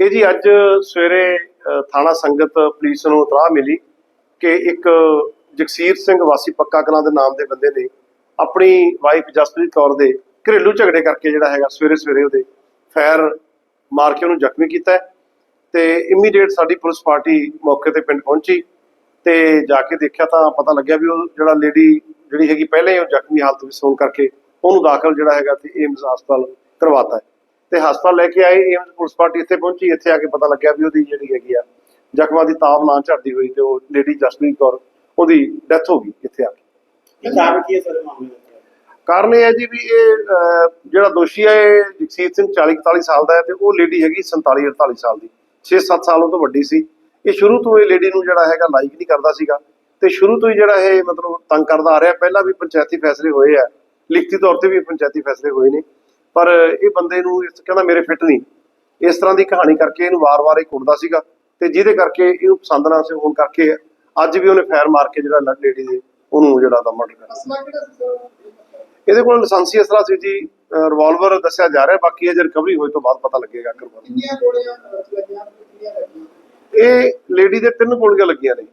ਇਹ ਜੀ ਅੱਜ ਸਵੇਰੇ ਥਾਣਾ ਸੰਗਤ ਪੁਲਿਸ ਨੂੰ ਇਤਲਾਹ ਮਿਲੀ ਕਿ ਇੱਕ ਜਗਸੀਰ ਸਿੰਘ ਵਾਸੀ ਪੱਕਾ ਕਲਾਂ ਦੇ ਨਾਮ ਦੇ ਬੰਦੇ ਨੇ ਆਪਣੀ ਵਾਈਫ ਜਸਪ੍ਰੀਤ ਕੌਰ ਦੇ ਘਰੇਲੂ ਝਗੜੇ ਕਰਕੇ ਜਿਹੜਾ ਹੈਗਾ ਸਵੇਰੇ ਸਵੇਰੇ ਉਹਦੇ ਫਾਇਰ ਮਾਰ ਕੇ ਉਹਨੂੰ ਜ਼ਖਮੀ ਕੀਤਾ ਹੈ ਤੇ ਇਮੀਡੀਏਟ ਸਾਡੀ ਪੁਲਿਸ ਪਾਰਟੀ ਮੌਕੇ ਤੇ ਪਿੰਡ ਪਹੁੰਚੀ ਤੇ ਜਾ ਕੇ ਦੇਖਿਆ ਤਾਂ ਪਤਾ ਲੱਗਿਆ ਵੀ ਉਹ ਜਿਹੜਾ ਲੇਡੀ ਜਿਹੜੀ ਹੈਗੀ ਪਹਿਲੇ ਉਹ ਜ਼ਖਮੀ ਹਾਲਤ ਵਿੱਚ ਹੋਣ ਕਰਕੇ ਉਹਨੂੰ ਦਾਖਲ ਜਿਹੜਾ ਹੈਗਾ ਤੇ ਏਮਸ ਹਸਪਤਾਲ ਕਰਵਾਤਾ ਹੈ। ਤੇ ਹਸਪਤਾਲ ਲੈ ਕੇ ਆਏ ਏਮਸ ਪੁਲਿਸ ਪਾਰਟੀ ਇੱਥੇ ਪਹੁੰਚੀ ਇੱਥੇ ਆ ਕੇ ਪਤਾ ਲੱਗਿਆ ਵੀ ਉਹਦੀ ਜਿਹੜੀ ਹੈਗੀ ਆ ਜ਼ਖਮਾਂ ਦੀ ਤਾਬ ਨਾ ਝੜਦੀ ਹੋਈ ਤੇ ਉਹ ਲੇਡੀ ਜਸਪ੍ਰੀਤ ਕੌਰ ਉਹਦੀ ਡੈਥ ਹੋ ਗਈ ਇੱਥੇ ਆ ਕੇ। ਕਾਰਨ ਕੀ ਹੈ ਸਾਰੇ ਮਾਮਲੇ ਦਾ? ਕਾਰਨ ਇਹ ਹੈ ਜੀ ਵੀ ਇਹ ਜਿਹੜਾ ਦੋਸ਼ੀ ਹੈ ਇਹ ਜਗਸੀਰ ਸਿੰਘ 40 41 ਸਾਲ ਦਾ ਹੈ ਤੇ ਉਹ ਲੇਡੀ ਹੈਗੀ 47 48 ਸਾਲ ਦੀ। 6-7 ਸਾਲ ਉਹ ਤੋਂ ਵੱਡੀ ਸੀ। ਇਹ ਸ਼ੁਰੂ ਤੋਂ ਇਹ ਲੇਡੀ ਨੂੰ ਜਿਹੜਾ ਹੈਗਾ ਲਾਈਕ ਨਹੀਂ ਕਰਦਾ ਸੀਗਾ। ਤੇ ਸ਼ੁਰੂ ਤੋਂ ਹੀ ਜਿਹੜਾ ਇਹ ਮਤਲਬ ਤੰਗ ਕਰਦਾ ਆ ਰਿਹਾ। ਪਹਿਲਾਂ ਵੀ ਪੰਚਾਇਤੀ ਫੈਸਲੇ ਹੋਏ ਆ। ਲਿਖਤੀ ਤੌਰ ਤੇ ਵੀ ਪੰਚਾਇਤੀ ਫੈਸਲੇ ਹੋਏ ਨੇ। ਪਰ ਇਹ ਬੰਦੇ ਨੂੰ ਇਸ ਕਹਿੰਦਾ ਮੇਰੇ ਫਿੱਟ ਨਹੀਂ। ਇਸ ਤਰ੍ਹਾਂ ਦੀ ਕਹਾਣੀ ਕਰਕੇ ਇਹਨੂੰ ਵਾਰ-ਵਾਰ ਇਹ ਕੁੱਟਦਾ ਸੀਗਾ ਤੇ ਜਿਹਦੇ ਕਰਕੇ ਇਹਨੂੰ ਪਸੰਦ ਨਾ ਸੀ ਹੋਣ ਕਰਕੇ ਅੱਜ ਵੀ ਉਹਨੇ ਫਾਇਰ ਮਾਰ ਕੇ ਜਿਹੜਾ ਲੇਡੀ ਦੇ ਉਹਨੂੰ ਜਿਹੜਾ ਦਾ ਮਰਡਰ ਕਰ ਇਹਦੇ ਕੋਲ ਲਾਇਸੈਂਸੀ ਅਸਲਾ ਸੀ ਜੀ ਰਿਵਾਲਵਰ ਦੱਸਿਆ ਜਾ ਰਿਹਾ ਬਾਕੀ ਇਹ ਜੇ ਰਿਕਵਰੀ ਹੋਈ ਤੋਂ ਬਾਅਦ ਪਤਾ ਲੱਗੇਗਾ ਕਰਵਾ ਕਿੰਨੀਆਂ ਗੋਲੀਆਂ ਅਹ, ਲੱਗੀਆਂ ਕਿੰਨੀਆਂ ਲੱਗੀਆਂ? ਇਹ ਲੇਡੀ ਦੇ ਤਿੰਨ ਗੋਲੀਆਂ ਲੱਗੀਆਂ ਨੇ।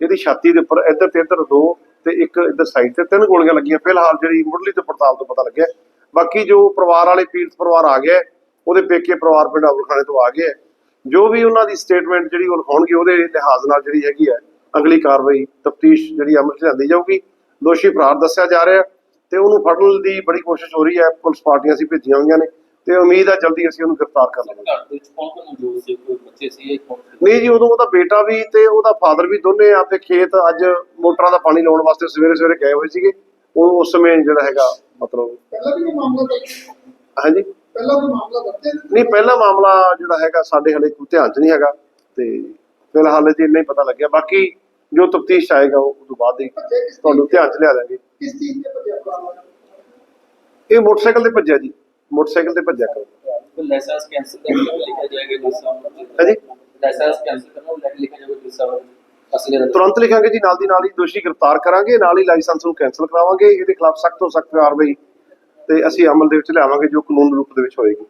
ਇਹਦੀ ਛਾਤੀ ਦੇ ਉੱਪਰ ਇੱਧਰ ਤੇ ਇੱਧਰ ਦੋ ਤੇ ਇੱਕ ਇੱਧਰ ਸਾਈਡ ਤੇ ਤਿੰਨ ਗੋਲੀਆਂ ਲੱਗੀਆਂ। ਫਿਲਹਾਲ ਜਿਹੜੀ ਮੁੱਢਲੀ ਤੇ ਪੜਤਾਲ ਤੋਂ ਪਤਾ ਲੱਗਿਆ ਬਾਕੀ ਜੋ ਪਰਿਵਾਰ ਵਾਲੇ ਪੀੜਤ ਪਰਿਵਾਰ ਆ ਗਿਆ ਉਹਦੇ ਪੇਕੇ ਪਰਿਵਾਰ ਪਿੰਡ ਅਬਲਖਾਣੇ ਤੋਂ ਆ ਗਏ ਹੈ। ਜੋ ਵੀ ਉਹਨਾਂ ਦੀ ਸਟੇਟਮੈਂਟ ਜਿਹੜੀ ਉਹ ਲਿਖਾਉਣਗੇ ਉਹਦੇ ਲਿਹਾਜ਼ ਨਾਲ ਜਿਹੜੀ ਹੈਗੀ ਹੈ ਅਗਲੀ ਕਾਰਵਾਈ ਤਫਤੀਸ਼ ਜਿਹੜੀ ਅਮਲ 'ਚ ਲਿਆਂਦੀ ਜਾਊਗੀ ਦੋਸ਼ੀ ਫਰਾਰ ਦੱਸਿਆ ਜਾ ਰਿਹਾ ਤੇ ਉਹਨੂੰ ਫੜਨ ਦੀ ਬੜੀ ਕੋਸ਼ਿਸ਼ ਹੋ ਰਹੀ ਹੈ ਪੁਲਿਸ ਪਾਰਟੀਆਂ ਅਸੀਂ ਭੇਜੀਆਂ ਹੋਈਆਂ ਨੇ ਤੇ ਉਮੀਦ ਹੈ ਜਲਦੀ ਅਸੀਂ ਉਹਨੂੰ ਗ੍ਰਿਫਤਾਰ ਕਰ ਲਵਾਂਗੇ? ਨਹੀਂ ਜੀ ਉਦੋਂ ਉਹਦਾ ਬੇਟਾ ਵੀ ਤੇ ਉਹਦਾ ਫਾਦਰ ਵੀ ਦੋਨੇ ਆਪਦੇ ਖੇਤ ਅੱਜ ਮੋਟਰਾਂ ਦਾ ਪਾਣੀ ਲਾਉਣ ਵਾਸਤੇ ਸਵੇਰੇ ਸਵੇਰੇ ਗਏ ਹੋਏ ਸੀਗੇ ਉਹ ਉਸ ਸਮੇਂ ਜਿਹੜਾ ਹੈਗਾ ਮਤਲਬ ਪਹਿਲਾਂ ਵੀ ਕੋਈ ਮਾਮਲਾ ਦਰਜ ਹਾਂਜੀ। ਪਹਿਲਾਂ ਕੋਈ ਮਾਮਲਾ ਹੈ ਨਹੀਂ ਪਹਿਲਾ ਮਾਮਲਾ ਜਿਹੜਾ ਹੈਗਾ ਸਾਡੇ ਹਲੇ ਕੋਈ ਧਿਆਨ 'ਚ ਨਹੀਂ ਹੈਗਾ ਤੇ ਫਿਲਹਾਲ ਜੀ ਇੰਨਾ ਹੀ ਪਤਾ ਲੱਗਿਆ। ਬਾਕੀ ਜੋ ਤਫਤੀਸ਼ ਆਏਗਾ ਉਹ ਤੋਂ ਬਾਅਦ ਹੀ ਤੁਹਾਨੂੰ ਧਿਆਨ 'ਚ ਲਿਆ ਦਾਂਗੇ। ਕਿਸ ਚੀਜ਼ ਤੇ ਭੱਜਿਆ ਭਰਾ ਇਹ ਮੋਟਰਸਾਈਕਲ ਤੇ ਭੱਜਿਆ ਜੀ। ਮੋਟਰਸਾਈਕਲ ਤੇ ਭੱਜਿਆ। ਕਰੋ ਲਾਇਸੈਂਸ ਕੈਂਸਲ ਕਰਨਾ ਲਿਖਿਆ ਜਾਏਗਾ ਜਿਸ ਹਾਂਜੀ। ਸਾਹਮਣੇ ਲਾਇਸੈਂਸ ਕੈਂਸਲ ਕਰਨਾ ਲੈ ਲਿਖਿਆ ਜਾਏਗਾ ਜਿਸ ਸਾਹਮਣੇ ਅਸਲੀ ਤੁਰੰਤ ਲਿਖਾਂਗੇ ਜੀ, ਨਾਲ ਦੀ ਨਾਲ ਹੀ ਦੋਸ਼ੀ ਗ੍ਰਿਫਤਾਰ ਕਰਾਂਗੇ, ਨਾਲ ਹੀ ਲਾਇਸੈਂਸ ਨੂੰ ਕੈਨਸਲ ਕਰਾਵਾਂਗੇ, ਇਹਦੇ ਖਿਲਾਫ ਸਖਤ ਤੋਂ ਸਖਤ ਕਾਰਵਾਈ ਤੇ ਅਸੀਂ ਅਮਲ ਦੇ ਵਿੱਚ ਲਿਆਵਾਂਗੇ ਜੋ ਕਾਨੂੰਨ ਰੂਪ ਦੇ ਵਿੱਚ ਹੋਏਗੀ।